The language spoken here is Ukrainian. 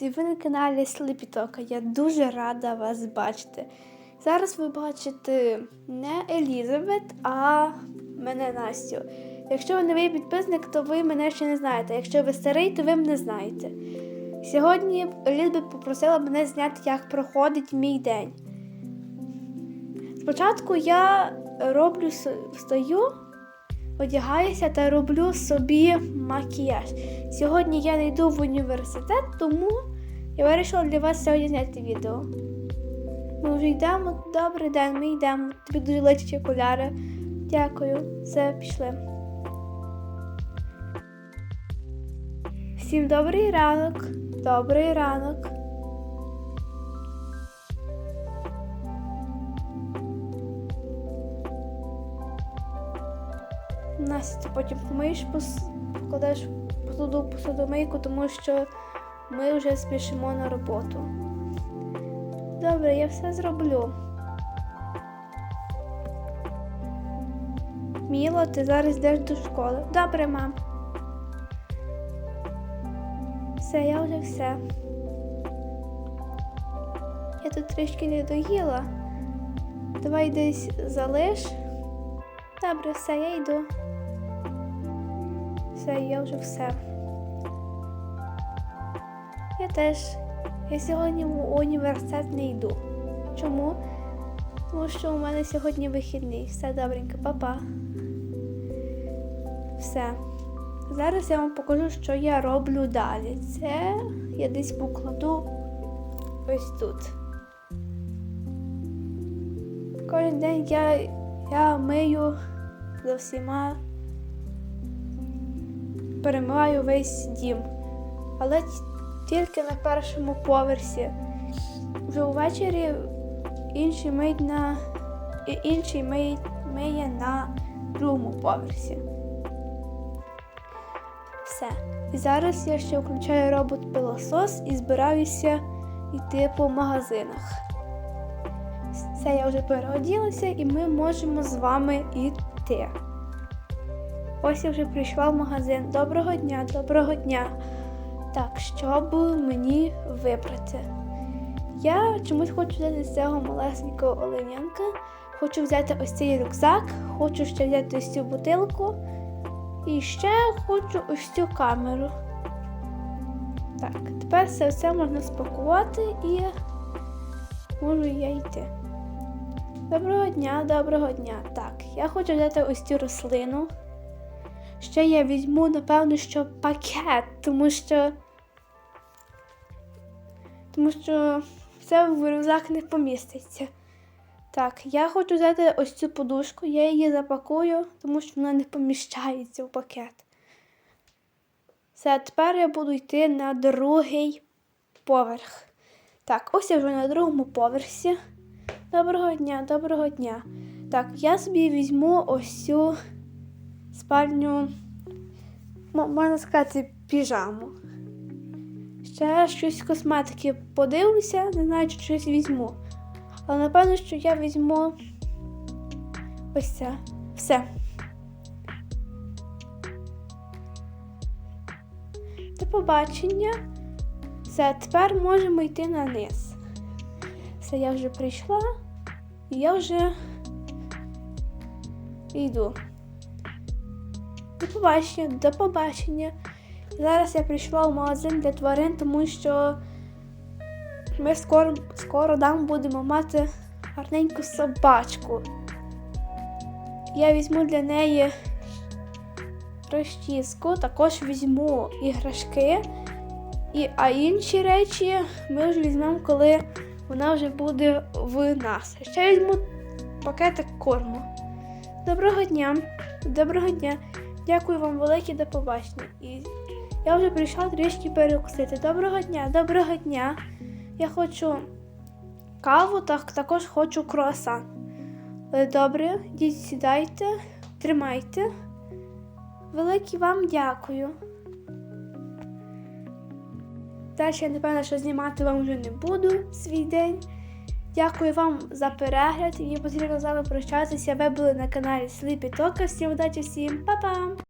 І ви на каналі Сліпітока. Я дуже рада вас бачити. Зараз ви бачите не Елізабет, а мене Настю. Якщо ви новий підписник, то ви мене ще не знаєте. Якщо ви старий, то ви мене знаєте. Сьогодні Елізабет попросила мене зняти, як проходить мій день. Спочатку я роблю встаю, одягаюся та роблю собі макіяж. Сьогодні я не йду в університет, тому я вирішила для вас сьогодні зняти відео. Ми вже йдемо. Добрий день, ми йдемо. Тобі дуже личать окуляри. Дякую. Все, пішли. Всім добрий ранок. Добрий ранок. Настя, потім помиєш, покладеш посуду посудомийку, тому що ми вже спішимо на роботу. Добре, я все зроблю. Міло, ти зараз йдеш до школи. Добре, мам. Все, я вже все. Я тут трішки не доїла. Давай десь залиш. Добре, все, я йду. Все, я вже все. Я теж. Я сьогодні в університет не йду. Чому? Тому що у мене сьогодні вихідний. Все добренько, папа. Все. Зараз я вам покажу, що я роблю далі. Це я десь покладу ось тут. Кожен день я, я мию за всіма перемиваю весь дім, але тільки на першому поверсі. Вже увечері інший мить на інший миє, миє на другому поверсі. Все. І зараз я ще включаю робот пилосос і збираюся йти по магазинах. Все, я вже переоділася і ми можемо з вами йти. Ось я вже прийшла в магазин. Доброго дня, доброго дня. Так, що б мені вибрати? Я чомусь хочу взяти з цього малесенького оленянка. Хочу взяти ось цей рюкзак, хочу ще взяти ось цю бутилку. І ще хочу ось цю камеру. Так, тепер все, все можна спакувати і можу я йти. Доброго дня, доброго дня. Я хочу взяти ось цю рослину. Ще я візьму, напевно, що пакет, тому що. Тому що все в рюкзак не поміститься. Так, я хочу взяти ось цю подушку, я її запакую, тому що вона не поміщається в пакет. Все, тепер я буду йти на другий поверх. Так, ось я вже на другому поверсі. Доброго дня, доброго дня. Так, я собі візьму ось цю спальню, можна сказати, піжаму. Ще щось косметики подивлюся, не знаю, чи щось візьму. Але напевно, що я візьму ось це. Все. До побачення. Все, тепер можемо йти на низ. Все, я вже прийшла і я вже йду. До побачення, до побачення. Зараз я прийшла в магазин для тварин, тому що ми скоро, скоро там будемо мати гарненьку собачку. Я візьму для неї розчіску, також візьму іграшки, і, а інші речі ми вже візьмемо, коли вона вже буде в нас. Ще візьму пакетик корму. Доброго дня! Доброго дня! Дякую вам велике до побачення. І я вже прийшла трішки перекусити. Доброго дня, доброго дня. Я хочу каву, так також хочу круасан. Е, Добре, діть сідайте, тримайте. Велике вам дякую. Далі я напевно, що знімати вам вже не буду свій день. Дякую вам за перегляд. Мені потрібно з вами прощатися. Ви були на каналі Сліпі Тока. Всім удачі, всім па-па!